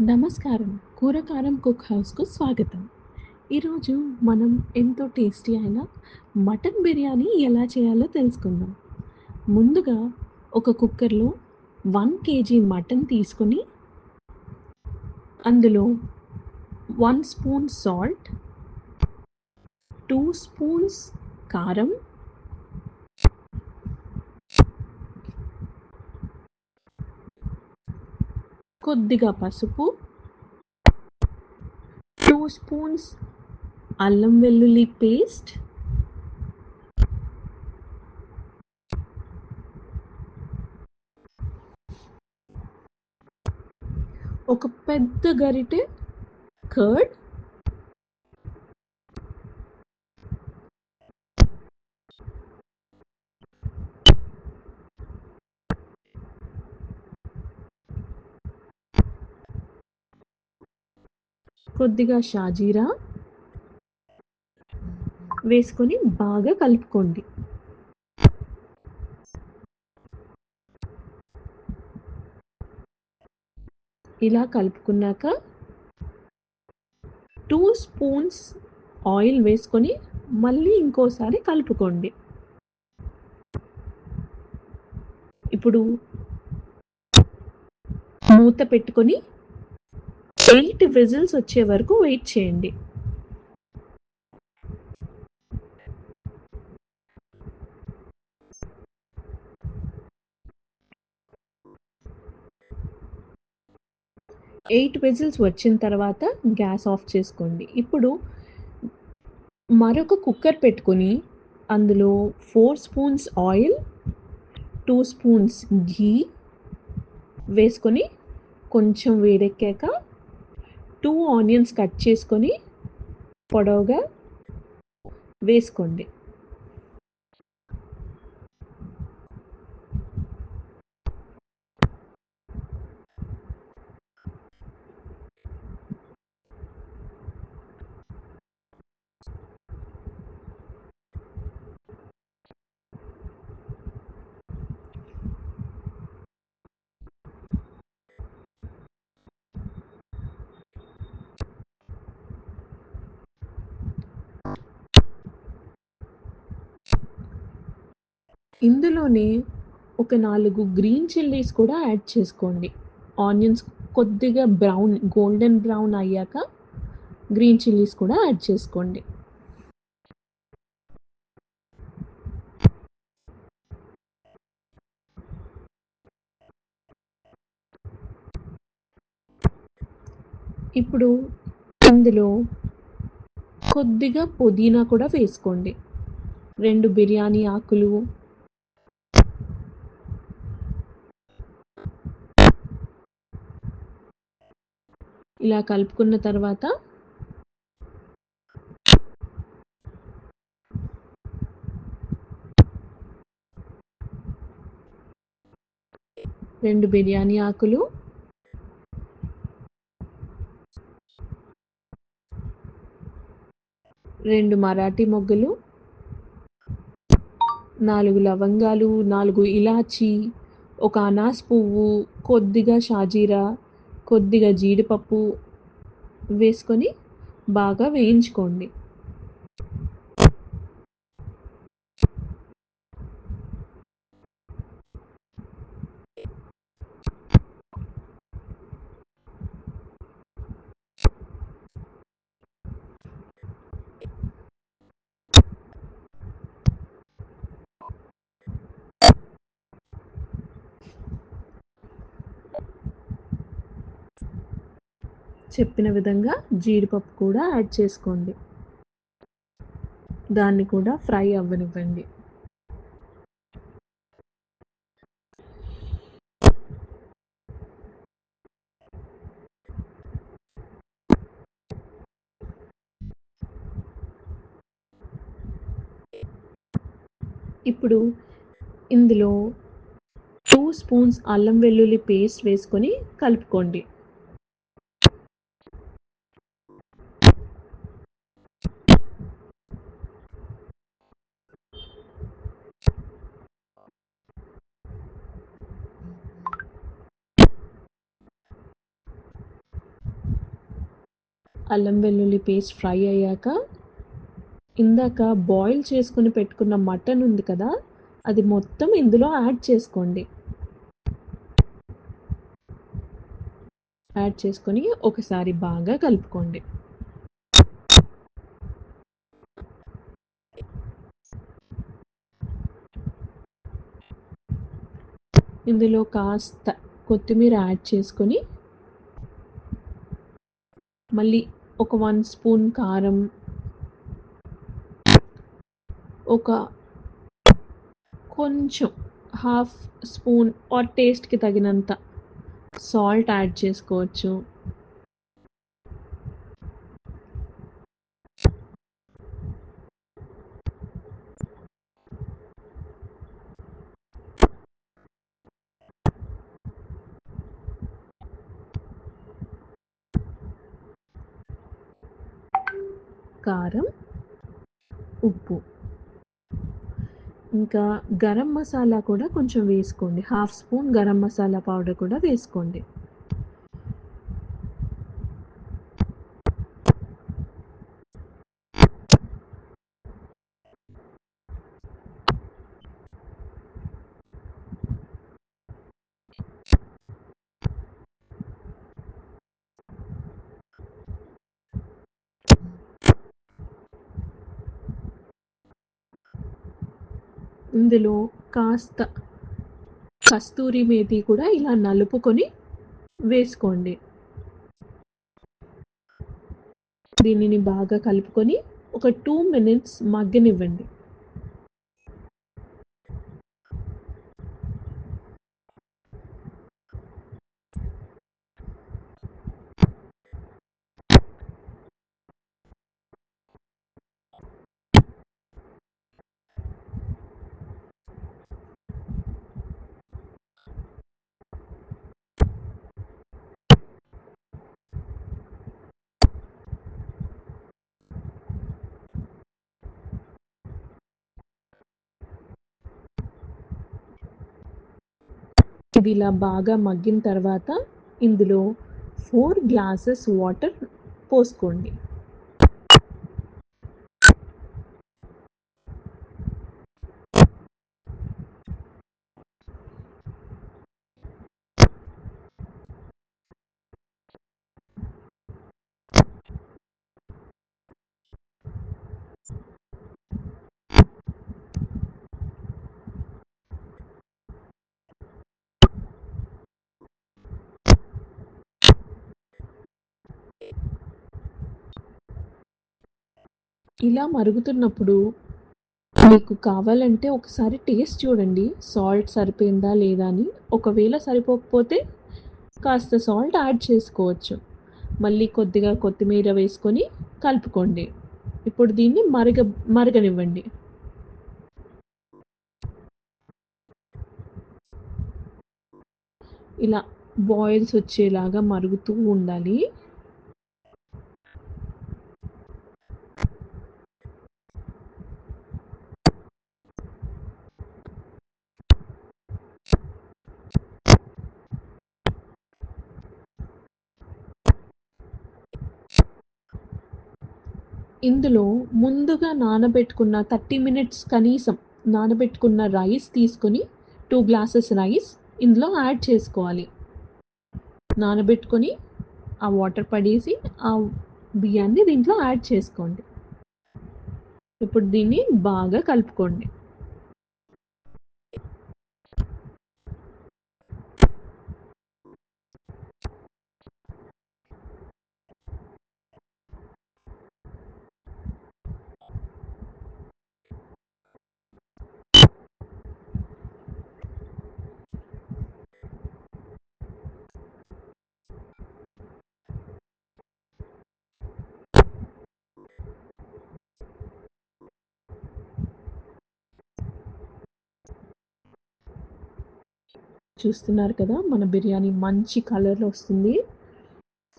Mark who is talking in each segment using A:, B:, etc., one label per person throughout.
A: నమస్కారం. కూరకారం కుక్ హౌస్కు స్వాగతం. ఈరోజు మనం ఎంతో టేస్టీ అయిన మటన్ బిర్యానీ ఎలా చేయాలో తెలుసుకుందాం. ముందుగా ఒక కుక్కర్లో వన్ కేజీ మటన్ తీసుకొని అందులో one spoon salt two spoons కారం కొద్దిగా పసుపు టూ స్పూన్స్ అల్లం వెల్లుల్లి పేస్ట్ ఒక పెద్ద గరిటె కర్డ్ కొద్దిగా షాజీరా వేసుకొని బాగా కలుపుకోండి. ఇలా కలుపుకున్నాక టూ స్పూన్స్ ఆయిల్ వేసుకొని మళ్ళీ ఇంకోసారి కలుపుకోండి. ఇప్పుడు మూత పెట్టుకొని ఎయిట్ విజిల్స్ వచ్చే వరకు వెయిట్ చేయండి. ఎయిట్ విజిల్స్ వచ్చిన తర్వాత గ్యాస్ ఆఫ్ చేసుకోండి. ఇప్పుడు మరొక కుక్కర్ పెట్టుకొని అందులో four spoons oil two spoons ghee వేసుకొని కొంచెం వేడెక్కాక టూ ఆనియన్స్ కట్ చేసుకొని పొడవుగా వేసుకోండి. ఇందులోనే ఒక నాలుగు గ్రీన్ చిల్లీస్ కూడా యాడ్ చేసుకోండి. ఆనియన్స్ కొద్దిగా బ్రౌన్ గోల్డెన్ బ్రౌన్ అయ్యాక గ్రీన్ చిల్లీస్ కూడా యాడ్ చేసుకోండి. ఇప్పుడు ఇందులో కొద్దిగా పుదీనా కూడా వేసుకోండి. రెండు బిర్యానీ ఆకులు ఇలా కలుపుకున్న తర్వాత రెండు బిర్యానీ ఆకులు రెండు మరాఠీ మొగ్గలు నాలుగు లవంగాలు నాలుగు ఇలాచి ఒక అనాస్ పువ్వు కొద్దిగా షాజీరా కొద్దిగా జీడిపప్పు వేసుకొని బాగా వేయించుకోండి. చెప్పిన విధంగా జీడిపప్పు కూడా యాడ్ చేసుకోండి. దాన్ని కూడా ఫ్రై అవ్వనివ్వండి. ఇప్పుడు ఇందులో టూ స్పూన్స్ అల్లం వెల్లుల్లి పేస్ట్ వేసుకొని కలుపుకోండి. అల్లం వెల్లుల్లి పేస్ట్ ఫ్రై అయ్యాక ఇందాక బాయిల్ చేసుకుని పెట్టుకున్న మటన్ ఉంది కదా అది మొత్తం ఇందులో యాడ్ చేసుకోండి. యాడ్ చేసుకొని ఒకసారి బాగా కలుపుకోండి. ఇందులో కాస్త కొత్తిమీర యాడ్ చేసుకొని మళ్ళీ ఒక వన్ స్పూన్ కారం ఒక కొంచెం హాఫ్ స్పూన్ ఆర్ టేస్ట్కి తగినంత సాల్ట్ యాడ్ చేసుకోవచ్చు. కారం ఉప్పు. ఇంకా గరం మసాలా కూడా కొంచెం వేసుకోండి. Half spoon garam masala powder కూడా వేసుకోండి. ఇందులో కాస్త కస్తూరి మేతి కూడా ఇలా నలుపుకొని వేసుకోండి. దీనిని బాగా కలుపుకొని ఒక టూ మినిట్స్ మగ్గనివ్వండి. అది ఇలా బాగా మగ్గిన తర్వాత ఇందులో ఫోర్ గ్లాసెస్ వాటర్ పోసుకోండి. ఇలా మరుగుతున్నప్పుడు మీకు కావాలంటే ఒకసారి టేస్ట్ చూడండి. సాల్ట్ సరిపోయిందా లేదా అని. ఒకవేళ సరిపోకపోతే కాస్త సాల్ట్ యాడ్ చేసుకోవచ్చు. మళ్ళీ కొద్దిగా కొత్తిమీర వేసుకొని కలుపుకోండి. ఇప్పుడు దీన్ని మరగ మరగనివ్వండి. ఇలా బాయిల్స్ వచ్చేలాగా మరుగుతూ ఉండాలి. ఇందులో ముందుగా నానబెట్టుకున్న థర్టీ మినిట్స్ కనీసం నానబెట్టుకున్న రైస్ తీసుకొని టూ గ్లాసెస్ రైస్ ఇందులో యాడ్ చేసుకోవాలి. నానబెట్టుకొని ఆ వాటర్ పడేసి ఆ బియ్యాన్ని దీంట్లో యాడ్ చేసుకోండి. ఇప్పుడు దీన్ని బాగా కలుపుకోండి. చూస్తున్నారు కదా మన బిర్యానీ మంచి కలర్లో వస్తుంది.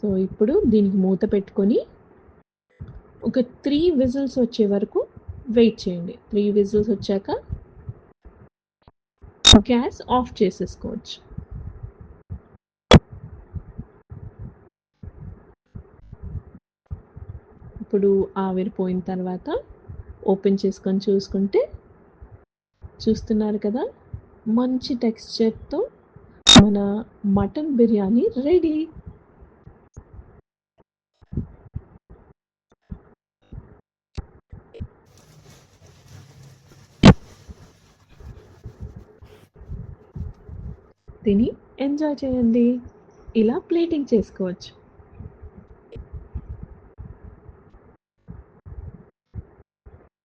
A: సో ఇప్పుడు దీనికి మూత పెట్టుకొని ఒక త్రీ విజిల్స్ వచ్చే వరకు వెయిట్ చేయండి. త్రీ విజిల్స్ వచ్చాక గ్యాస్ ఆఫ్ చేసేసుకోవచ్చు. ఇప్పుడు ఆవిరిపోయిన తర్వాత ఓపెన్ చేసుకొని చూసుకుంటే చూస్తున్నారు కదా మంచి టెక్స్చర్‌తో మన మటన్ బిర్యానీ రెడీ. తిని ఎంజాయ్ చేయండి. ఇలా ప్లేటింగ్ చేసుకోవచ్చు.